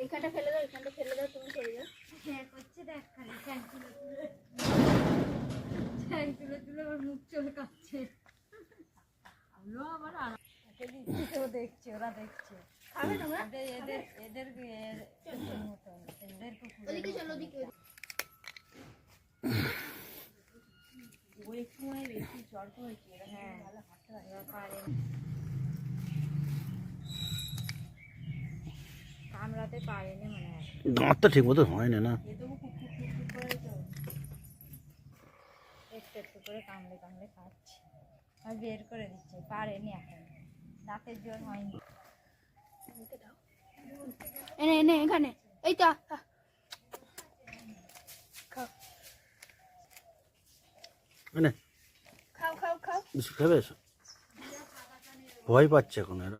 এখানটা ফেলে দাও এখানটা ফেলে দাও তুমি সরে যাও। হ্যাঁ করছে দেখ খালি। ট্যাঙ্ক তুলে তুলে। ট্যাঙ্ক তুলে তুলে ওর মুখ চলে কাচ্ছে আবার আরাম- তো দেখছে ওরা দেখছে। খাবে তোমরা? এদের এদের এদের এদের ওদিকে চলো ওদিকে। ওই সময় বেশি জ্বর হয়েছে হ্যাঁ ভালো হাঁটতে পারে এরা পারে না। কামড়াতে পারেনি মনে হয়। দাঁতটা ঠিক মতো হয় না। না তো একটু একটু করে কামড়ে কামড়ে খাচ্ছে। আর বের করে দিচ্ছে পারেনি এখন। দাঁতের জোর হয়নি। এনে এনে এখানে। এই তো। খাও। মানে খাও খাও খাবে? ভয় পাচ্ছে এখন এরা।